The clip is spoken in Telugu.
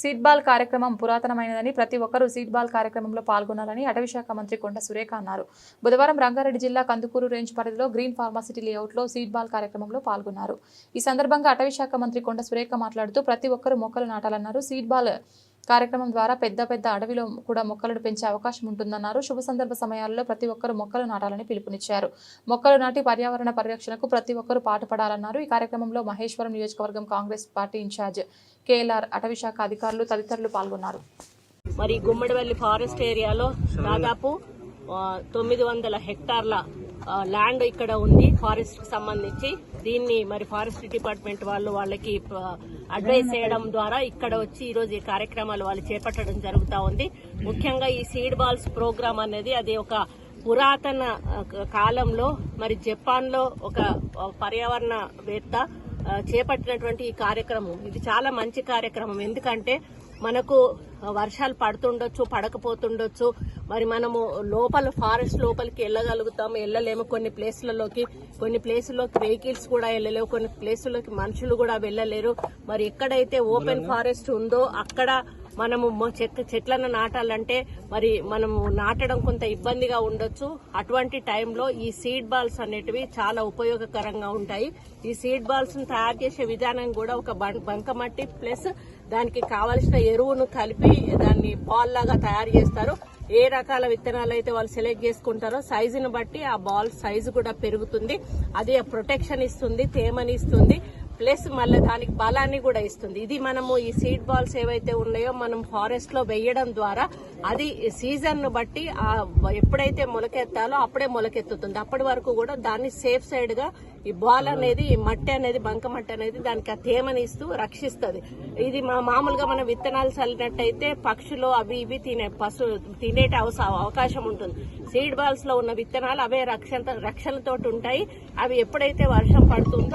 సీడ్ బాల్ కార్యక్రమం పురాతనమైనదని ప్రతి ఒక్కరూ సీడ్ బాల్ కార్యక్రమంలో పాల్గొనాలని అటవీ శాఖ మంత్రి కొండ సురేఖ అన్నారు. బుధవారం రంగారెడ్డి జిల్లా కందుకూరు రేంజ్ పరిధిలో గ్రీన్ ఫార్మాసిటీ లేఅవుట్లో సీడ్ బాల్ కార్యక్రమంలో పాల్గొన్నారు. ఈ సందర్భంగా అటవీ శాఖ మంత్రి కొండ సురేఖ మాట్లాడుతూ ప్రతి ఒక్కరూ మొక్కలు నాటాలన్నారు. సీడ్ బాల్ కార్యక్రమం ద్వారా పెద్ద పెద్ద అడవిలో కూడా మొక్కలను పెంచే అవకాశం ఉంటుందన్నారు. శుభ సందర్భ సమయాల్లో ప్రతి ఒక్కరూ మొక్కలు నాటాలని పిలుపునిచ్చారు. మొక్కలు నాటి పర్యావరణ పరిరక్షణకు ప్రతి ఒక్కరూ పాటుపడాలన్నారు. ఈ కార్యక్రమంలో మహేశ్వరం నియోజకవర్గం కాంగ్రెస్ పార్టీ ఇన్ఛార్జ్ కేఎల్ఆర్ అటవీ శాఖ అధికారులు తదితరులు పాల్గొన్నారు. మరి గుమ్మడివల్లి ఫారెస్ట్ ఏరియాలో దాదాపు తొమ్మిది వందల హెక్టార్ల ల్యాండ్ ఇక్కడ ఉంది ఫారెస్ట్కి సంబంధించి. దీన్ని మరి ఫారెస్ట్ డిపార్ట్మెంట్ వాళ్ళు వాళ్ళకి అడ్వైస్ చేయడం ద్వారా ఇక్కడ వచ్చి ఈ రోజు ఈ కార్యక్రమాలు వాళ్ళు చేపట్టడం జరుగుతా ఉంది. ముఖ్యంగా ఈ సీడ్ బాల్స్ ప్రోగ్రామ్ అనేది అది ఒక పురాతన కాలంలో మరి జపాన్లో ఒక పర్యావరణవేత్త చేపట్టినటువంటి ఈ కార్యక్రమం. ఇది చాలా మంచి కార్యక్రమం. ఎందుకంటే మనకు వర్షాలు పడుతుండొచ్చు పడకపోతుండొచ్చు. మరి మనము లోపల ఫారెస్ట్ లోపలికి వెళ్ళగలుగుతాం వెళ్ళలేము. కొన్ని ప్లేస్లలోకి కొన్ని ప్లేసుల్లోకి వెహికల్స్ కూడా వెళ్ళలేవు. కొన్ని ప్లేసుల్లోకి మనుషులు కూడా వెళ్ళలేరు. మరి ఎక్కడైతే ఓపెన్ ఫారెస్ట్ ఉందో అక్కడ మనము చెక్క చెట్లను నాటాలంటే మరి మనము నాటడం కొంత ఇబ్బందిగా ఉండొచ్చు. అటువంటి టైంలో ఈ సీడ్ బాల్స్ అనేటివి చాలా ఉపయోగకరంగా ఉంటాయి. ఈ సీడ్ బాల్స్ను తయారు చేసే విధానం కూడా ఒక బంకమట్టి ప్లస్ దానికి కావలసిన ఎరువును కలిపి దాన్ని బాల్ లాగా తయారు చేస్తారు. ఏ రకాల విత్తనాలు అయితే వాళ్ళు సెలెక్ట్ చేసుకుంటారో సైజును బట్టి ఆ బాల్ సైజు కూడా పెరుగుతుంది. అది ప్రొటెక్షన్ ఇస్తుంది తేమని ఇస్తుంది. ప్లస్ మళ్ళీ దానికి బలాన్ని కూడా ఇస్తుంది. ఇది మనము ఈ సీడ్ బాల్స్ ఏవైతే ఉన్నాయో మనం ఫారెస్ట్లో వేయడం ద్వారా అది సీజన్ను బట్టి ఎప్పుడైతే మొలకెత్తాలో అప్పుడే మొలకెత్తుతుంది. అప్పటి వరకు కూడా దాన్ని సేఫ్ సైడ్గా ఈ బాల్ అనేది ఈ మట్టి అనేది బంక మట్టి అనేది దానికి ఆ తేమని ఇస్తూ రక్షిస్తుంది. ఇది మా- మామూలుగా మనం విత్తనాలు చల్లినట్టయితే పక్షులు అవి ఇవి తినే పశు తినేట అవకాశం ఉంటుంది. సీడ్ బాల్స్లో ఉన్న విత్తనాలు అవే రక్షణ రక్షణతోటి ఉంటాయి. అవి ఎప్పుడైతే వర్షం పడుతుందో